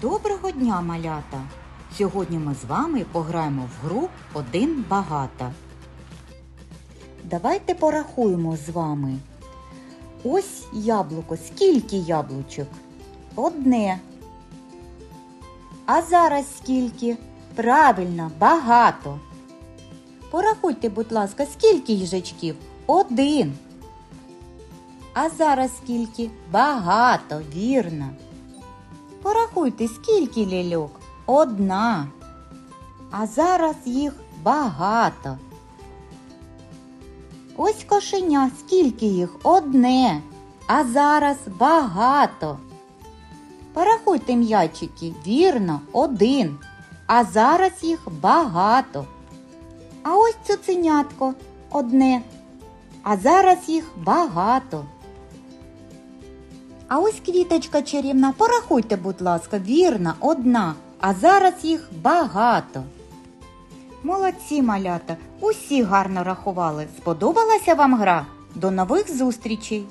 Доброго дня, малята! Сьогодні ми з вами пограємо в гру один багато. Давайте порахуємо з вами. Ось яблуко. Скільки яблучок? Одне. А зараз скільки? Правильно, багато. Порахуйте, будь ласка, скільки їжачків? Один. А зараз скільки? Багато, вірно. Порахуйте, скільки ляльок? Одна. А зараз їх багато. Ось кошеня, скільки їх? Одне. А зараз багато. Порахуйте м'ячики, вірно, один. А зараз їх багато. А ось цуценятко одне. А зараз їх багато. А ось квіточка чарівна, порахуйте, будь ласка, вірна, одна, а зараз їх багато. Молодці малята, усі гарно рахували. Сподобалася вам гра? До нових зустрічей!